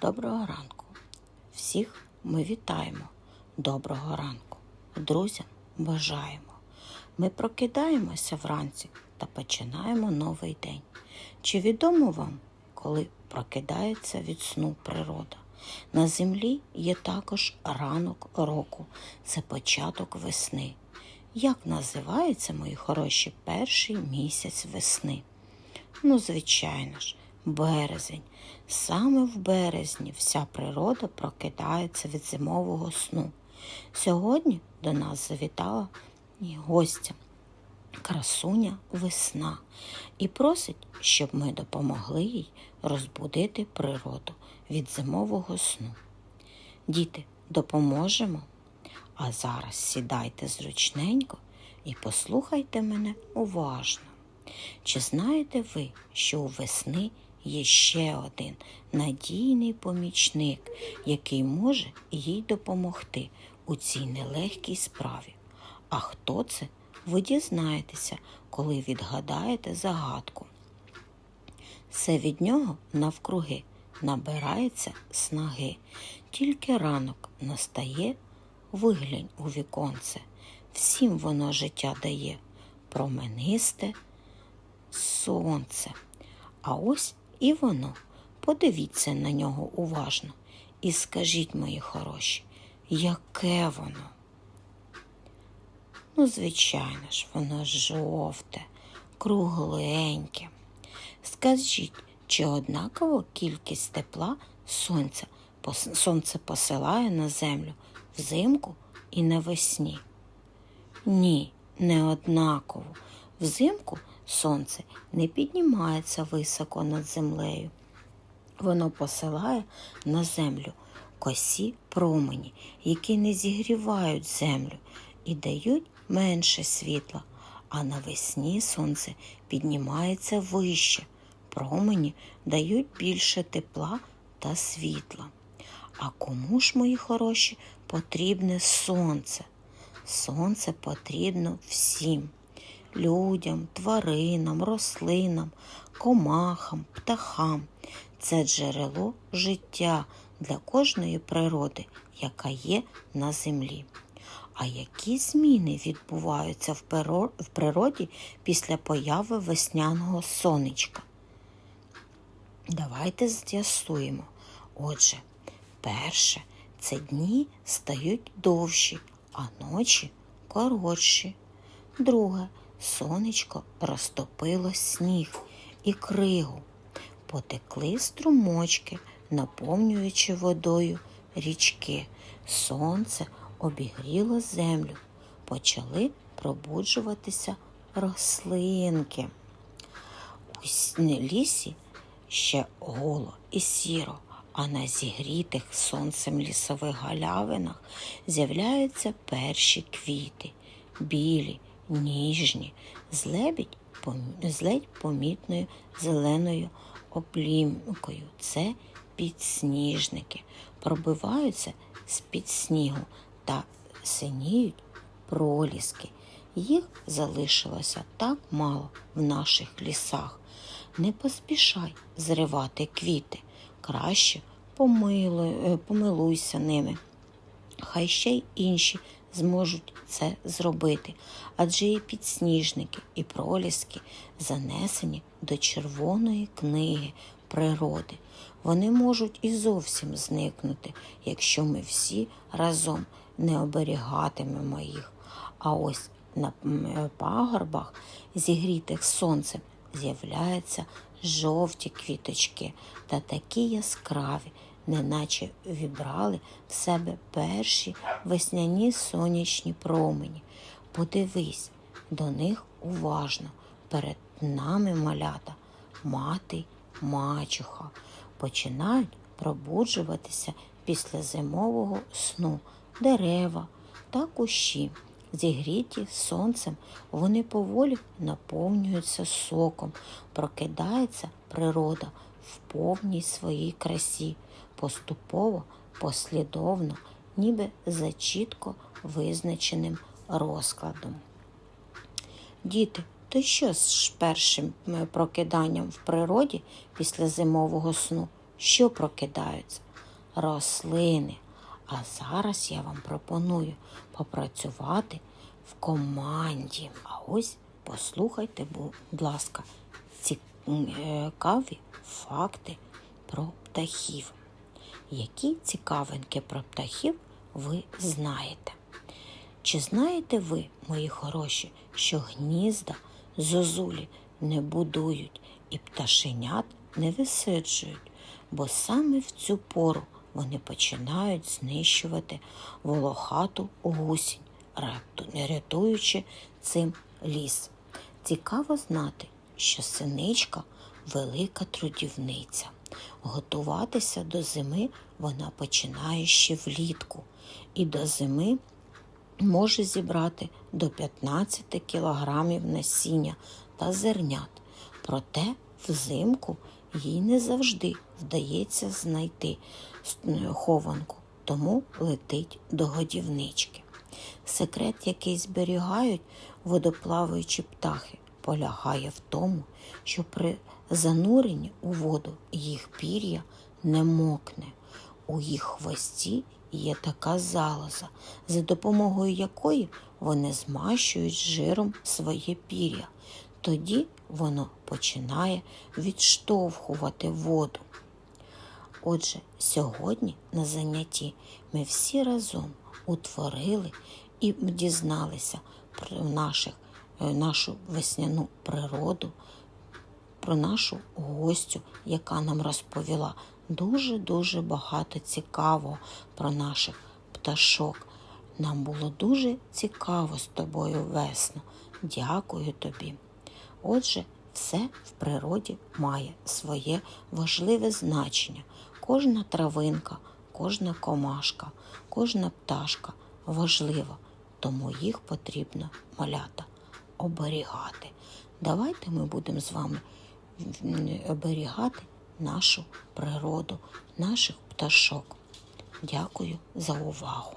Доброго ранку. Всіх ми вітаємо. Доброго ранку. Друзям бажаємо. Ми прокидаємося вранці та починаємо новий день. Чи відомо вам, коли прокидається від сну природа? На землі є також ранок року, це початок весни. Як називається, мої хороші, перший місяць весни? Ну, звичайно ж, березень. Саме в березні вся природа прокидається від зимового сну. Сьогодні до нас завітала і гостя, красуня весна, і просить, щоб ми допомогли їй розбудити природу від зимового сну. Діти, допоможемо. А зараз сідайте зручненько і послухайте мене уважно. Чи знаєте ви, що у весни є ще один надійний помічник, який може їй допомогти у цій нелегкій справі? А хто це? Ви дізнаєтеся, коли відгадаєте загадку. Все від нього навкруги набирається снаги, тільки ранок настає, виглянь у віконце, всім воно життя дає, променисте сонце. А ось і воно. Подивіться на нього уважно і скажіть, мої хороші, яке воно? Ну, звичайно ж, воно жовте, кругленьке. Скажіть, чи однакова кількість тепла сонця сонце посилає на землю взимку і навесні? Ні, не однаково. Взимку сонце не піднімається високо над землею. Воно посилає на землю косі промені, які не зігрівають землю і дають менше світла, а навесні сонце піднімається вище. Промені дають більше тепла та світла. А кому ж, мої хороші, потрібне сонце? Сонце потрібно всім людям, тваринам, рослинам, комахам, птахам. Це джерело життя для кожної природи, яка є на землі. А які зміни відбуваються в природі після появи весняного сонечка? Давайте з'ясуємо. Отже, перше, це дні стають довші, а ночі коротші. Друге, сонечко розтопило сніг і кригу. Потекли струмочки, наповнюючи водою річки. Сонце обігріло землю. Почали пробуджуватися рослинки. У лісі ще голо і сіро, а на зігрітих сонцем лісових галявинах з'являються перші квіти, білі, ніжні, з лебідь з ледь помітною зеленою облімкою. Це підсніжники, пробиваються з-під снігу та синіють проліски. Їх залишилося так мало в наших лісах. Не поспішай зривати квіти, краще помилуй, е, помилуйся ними. Хай ще й інші зможуть це зробити, адже і підсніжники, і проліски занесені до червоної книги природи. Вони можуть і зовсім зникнути, якщо ми всі разом не оберігатимемо їх. А ось на пагорбах, зігрітих сонцем, з'являються жовті квіточки та такі яскраві, неначе вібрали в себе перші весняні сонячні промені. Подивись до них уважно. Перед нами малята, мати, мачуха починають пробуджуватися після зимового сну дерева та кущі. Зігріті сонцем, вони поволі наповнюються соком, прокидається природа в повній своїй красі, поступово, послідовно, ніби за чітко визначеним розкладом. Діти, то що з першим прокиданням в природі після зимового сну? Що прокидаються? рослини. А зараз я вам пропоную попрацювати в команді. А ось послухайте, будь ласка, цікаві факти про птахів. Які цікавинки про птахів ви знаєте? Чи знаєте ви, мої хороші, що гнізда зозулі не будують і пташенят не висиджують, бо саме в цю пору вони починають знищувати волохату гусінь, ряту- рятуючи цим ліс. Цікаво знати, що синичка велика трудівниця. Готуватися до зими вона починає ще влітку, і до зими може зібрати до 15 кілограмів насіння та зернят. Проте взимку їй не завжди вдається знайти хованку, тому летить до годівнички. Секрет, який зберігають водоплаваючі птахи, полягає в тому, що при зануренні у воду їх пір'я не мокне. У їх хвості є така залоза, за допомогою якої вони змащують жиром своє пір'я. Тоді воно починає відштовхувати воду. Отже, сьогодні на занятті ми всі разом утворили і дізналися про наших, нашу весняну природу, про нашу гостю, яка нам розповіла дуже-дуже багато цікавого про наших пташок. Нам було дуже цікаво з тобою весно. Дякую тобі. Отже, все в природі має своє важливе значення. Кожна травинка, кожна комашка, кожна пташка важлива, тому їх потрібно малята оберігати. Давайте ми будемо з вами оберігати нашу природу, наших пташок. Дякую за увагу.